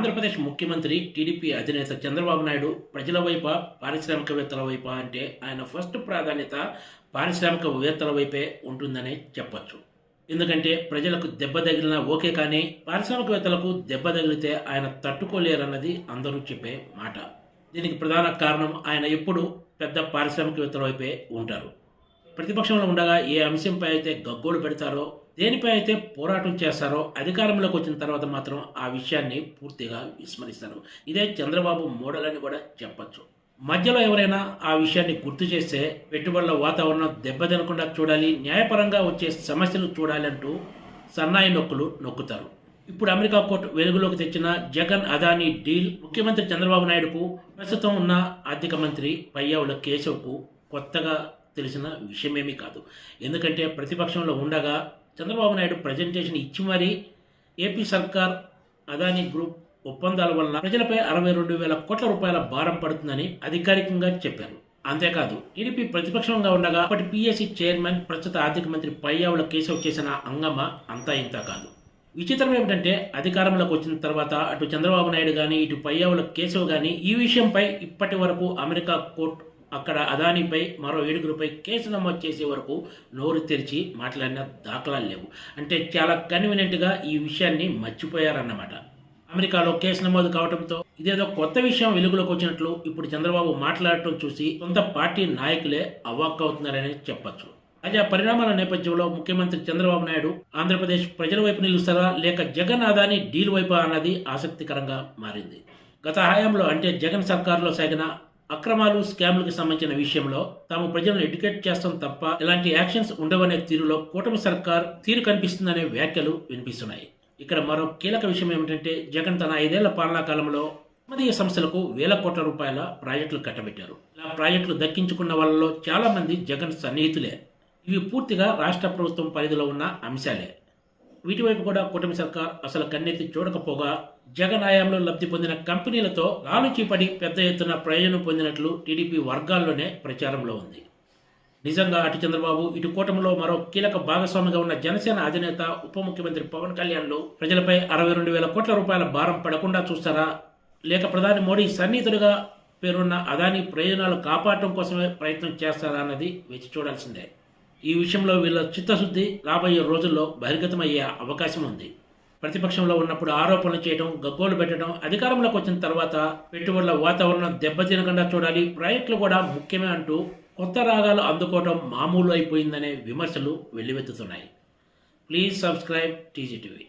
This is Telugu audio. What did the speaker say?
ఆంధ్రప్రదేశ్ ముఖ్యమంత్రి టీడీపీ అధినేత చంద్రబాబు నాయుడు ప్రజల వైపా పారిశ్రామికవేత్తల వైపా అంటే ఆయన ఫస్ట్ ప్రాధాన్యత పారిశ్రామికవేత్తల వైపే ఉంటుందనే చెప్పచ్చు. ఎందుకంటే ప్రజలకు దెబ్బ తగిలినా ఓకే కానీ పారిశ్రామికవేత్తలకు దెబ్బ తగిలితే ఆయన తట్టుకోలేరన్నది అందరూ చెప్పే మాట. దీనికి ప్రధాన కారణం ఆయన ఎప్పుడు పెద్ద పారిశ్రామికవేత్తల వైపే ఉంటారు. ప్రతిపక్షంలో ఉండగా ఏ అంశంపై అయితే గగ్గోలు పెడతారో దేనిపై అయితే పోరాటం చేస్తారో అధికారంలోకి వచ్చిన తర్వాత మాత్రం ఆ విషయాన్ని పూర్తిగా విస్మరిస్తారు. ఇదే చంద్రబాబు మోడల్ అని కూడా చెప్పచ్చు. మధ్యలో ఎవరైనా ఆ విషయాన్ని గుర్తు చేస్తే పెట్టుబడుల వాతావరణం దెబ్బతినకుండా చూడాలి న్యాయపరంగా వచ్చే సమస్యలు చూడాలి అంటూ సన్నాయి నొక్కులు నొక్కుతారు. ఇప్పుడు అమెరికా కోర్టు వెలుగులోకి తెచ్చిన జగన్ అదానీ డీల్ ముఖ్యమంత్రి చంద్రబాబు నాయుడుకు ప్రస్తుతం ఉన్న ఆర్థిక మంత్రి పయ్యావుల కేశవ్కు కొత్తగా తెలిసిన విషయమేమీ కాదు. ఎందుకంటే ప్రతిపక్షంలో ఉండగా చంద్రబాబు నాయుడు ప్రజెంటేషన్ ఇచ్చి మరీ ఏపీ సర్కార్ అదానీ గ్రూప్ ఒప్పందాల వలన ప్రజలపై అరవై రెండు వేల కోట్ల రూపాయల భారం పడుతుందని అధికారికంగా చెప్పారు. అంతేకాదు టీడీపీ ప్రతిపక్షంగా ఉండగా అప్పటి పిఎస్సి చైర్మన్ ప్రస్తుత ఆర్థిక మంత్రి పయ్యావుల కేశవ్ చేసిన అంగమ అంతా ఇంత కాదు. విచిత్రం ఏమిటంటే అధికారంలోకి వచ్చిన తర్వాత అటు చంద్రబాబు నాయుడు కానీ ఇటు పయ్యావుల కేశవ్ కానీ ఈ విషయంపై ఇప్పటి వరకు అమెరికా కోర్టు అక్కడ అదానిపై మరో ఏడుగురిపై కేసు నమోదు చేసే వరకు నోరు తెరిచి మాట్లాడిన దాఖలాలు లేవు. అంటే చాలా కన్వీనియంట్గా ఈ విషయాన్ని మర్చిపోయారన్నమాట. అమెరికాలో కేసు నమోదు కావడంతో ఇదేదో కొత్త విషయం వెలుగులోకి వచ్చినట్లు ఇప్పుడు చంద్రబాబు మాట్లాడటం చూసి సొంత పార్టీ నాయకులే అవాక్కవుతున్నారని చెప్పచ్చు. తాజా పరిణామాల నేపథ్యంలో ముఖ్యమంత్రి చంద్రబాబు నాయుడు ఆంధ్రప్రదేశ్ ప్రజల వైపు నిలుస్తారా లేక జగన్ ఆదాని డీల్ వైపు అన్నది ఆసక్తికరంగా మారింది. గత హయాంలో అంటే జగన్ సర్కారులో సాగిన అక్రమాలు స్కామ్లకు సంబంధించిన విషయంలో తాము ప్రజలను ఎడ్యుకేట్ చేస్తాం తప్ప ఇలాంటి యాక్షన్స్ ఉండవనే తీరులో కూటమి సర్కార్ తీరు కనిపిస్తుందనే వ్యాఖ్యలు వినిపిస్తున్నాయి. ఇక్కడ మరో కీలక విషయం ఏమిటంటే జగన్ తన ఐదేళ్ళ పాలనా కాలంలో మదీయ సంస్థలకు వేల కోట్ల రూపాయల ప్రాజెక్టులు కట్టబెట్టారు. ఇలా ప్రాజెక్టులు దక్కించుకున్న వాళ్ళలో చాలామంది జగన్ సన్నిహితులే. ఇవి పూర్తిగా రాష్ట్ర ప్రభుత్వం పరిధిలో ఉన్న అంశాలే. వీటివైపు కూడా కూటమి సర్కార్ అసలు కన్నెత్తి చూడకపోగా జగన్ హయాంలో లబ్ధి పొందిన కంపెనీలతో లాలుచీపడి పెద్ద ఎత్తున ప్రయోజనం పొందినట్లు టీడీపీ వర్గాల్లోనే ప్రచారంలో ఉంది. నిజంగా అటు చంద్రబాబు ఇటు కూటమిలో మరో కీలక భాగస్వామిగా ఉన్న జనసేన అధినేత ఉప ముఖ్యమంత్రి పవన్ కళ్యాణ్లు ప్రజలపై అరవై రెండు వేల కోట్ల రూపాయల భారం పడకుండా చూస్తారా? లేక ప్రధాని మోడీ సన్నిహితుడిగా పేరున్న అదాని ప్రయోజనాలు కాపాడటం కోసమే ప్రయత్నం చేస్తారా అన్నది వేచి చూడాల్సిందే. ఈ విషయంలో వీళ్ళ చిత్తశుద్ధి రాబోయే రోజుల్లో బహిర్గతమయ్యే అవకాశం ఉంది. ప్రతిపక్షంలో ఉన్నప్పుడు ఆరోపణలు చేయడం గగ్గోలు పెట్టడం అధికారంలోకి వచ్చిన తర్వాత పెట్టుబడుల వాతావరణం దెబ్బతినకుండా చూడాలి. ప్రాజెక్టులు కూడా ముఖ్యమే అంటూ కొత్త రాగాలు అందుకోవడం మామూలు అయిపోయిందనే విమర్శలు వెల్లువెత్తుతున్నాయి. Please subscribe TGTV